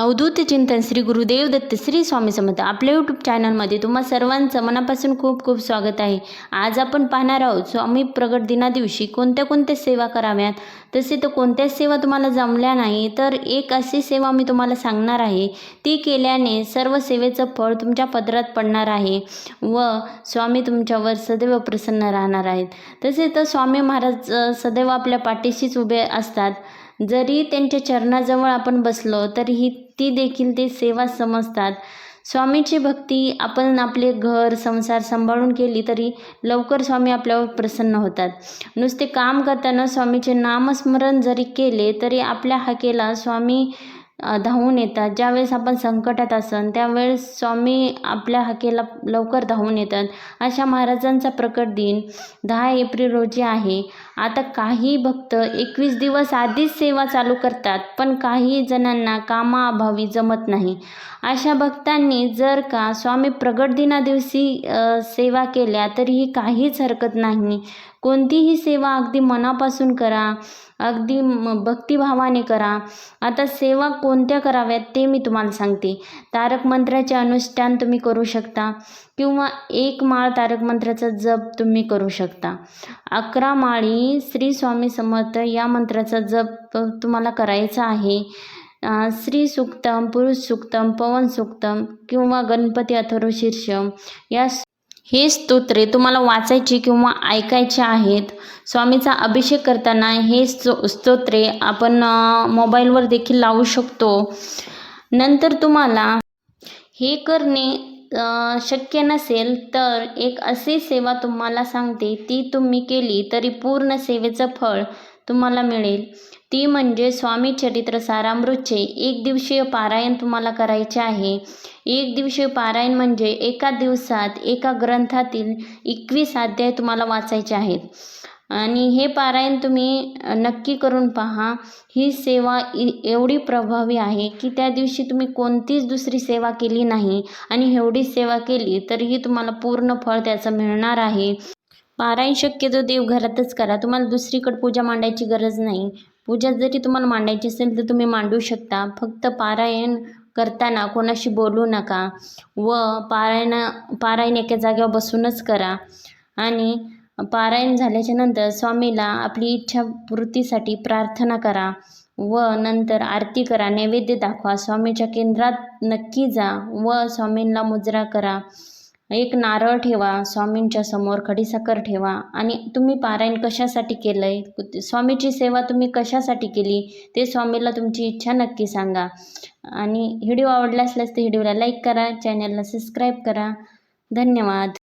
अवधूत चिंतन श्री गुरुदेव दत्त श्री स्वामी समर्थ. आपल्या यूट्यूब चॅनलमध्ये तुम्हा सर्वांचं मनापासून खूप खूप स्वागत आहे. आज आपण पाहणार आहोत स्वामी प्रगट दिना दिवशी कोणत्या कोणत्या सेवा कराव्यात? तसे तर कोणत्याच सेवा तुम्हाला जमल्या नाही तर एक अशी सेवा मी तुम्हाला सांगणार आहे. ती केल्याने सर्व सेवेचं फळ तुमच्या पदरात पडणार आहे व स्वामी तुमच्यावर सदैव प्रसन्न राहणार आहेत. तसे तर स्वामी महाराज सदैव आपल्या पाठीशीच उभे असतात. जरी त्यांच्या चरणाजवळ आपण बसलो तरीही ती देखील ते सेवा समजतात. स्वामीची भक्ती आपण आपले घर संसार सांभाळून केली तरी लवकर स्वामी आपल्यावर प्रसन्न होतात. नुसते काम करताना स्वामीचे नामस्मरण जरी केले तरी आपल्या हाकेला स्वामी धावून येतात. ज्यावेळेस आपण संकटात असन त्यावेळेस स्वामी आपल्या हाकेला लवकर धावून येतात. अशा महाराजांचा प्रकट दिन दहा एप्रिल रोजी आहे. आता काही भक्त एकवीस दिवस आधीच सेवा चालू करतात पण काही जणांना कामाअभावी जमत नाही. अशा भक्तांनी जर का स्वामी प्रगट दिना दिवशी सेवा केल्या तरीही काहीच हरकत नाही. कोणतीही सेवा अगदी मनापासून करा अगदी भक्तिभावाने करा. आता सेवा कोणत्या कराव्यात ते मी तुम्हाला सांगते. तारक मंत्राचे अनुष्ठान तुम्ही करू शकता किंवा एक माळ तारक मंत्राचा जप तुम्ही करू शकता. अकरा माळी श्री स्वामी समर्थ या मंत्राचा जप तुम्हाला करायचा आहे. स्त्री श्री सुक्तम पुरुष सुक्तम पवन सुक्तम किंवा गणपती अथर्व शीर्षम या हे स्तोत्रे तुम्हाला वाचायची किंवा ऐकायचे आहेत. स्वामीचा अभिषेक करताना हे स्तो स्तोत्रे आपण मोबाईलवर देखील लावू शकतो. नंतर तुम्हाला हे करणे शक्य नसेल तर एक अशी सेवा तुम्हाला सांगते ती तुम्ही केली तरी पूर्ण सेवेचं फळ तुम्हाला मिळेल. ती म्हणजे स्वामी चरित्र सारामृतचे एक दिवसीय पारायण तुम्हाला करायचे आहे. एक दिवसीय पारायण म्हणजे एका दिवसात एका ग्रंथातील एकवीस अध्याय तुम्हाला वाचायचे आहेत. आणि हे पारायण तुम्ही नक्की करून पहा. ही सेवा इ एवढी प्रभावी आहे की त्या दिवशी तुम्ही कोणतीच दुसरी सेवा केली नाही. आणि एवढी सेवा केली तरीही तुम्हाला पूर्ण फळ त्याचं मिळणार आहे. पारायण शक्यतो देवघरातच करा. तुम्हाला दुसरीकडे पूजा मांडायची गरज नाही. पूजा जरी तुम्हाला मांडायची असेल तर तुम्ही मांडू शकता. फक्त पारायण करताना कोणाशी बोलू नका व पारायण पारायण एका जागेवर बसूनच करा. आणि पारायण झाल्याच्यानंतर स्वामीला आपली इच्छापूर्तीसाठी प्रार्थना करा व नंतर आरती करा. नैवेद्य दाखवा. स्वामीच्या केंद्रात नक्की जा व स्वामींना मुजरा करा. एक नारळ ठेवा स्वामींच्या समोर खडीसाखर ठेवा. आणि तुम्ही पारायण कशासाठी केलं आहे स्वामीची सेवा तुम्ही कशासाठी केली? ते स्वामीला तुमची इच्छा नक्की सांगा. आणि व्हिडिओ आवडला असल्यास ते व्हिडिओला लाईक करा चॅनलला सबस्क्राईब करा. धन्यवाद.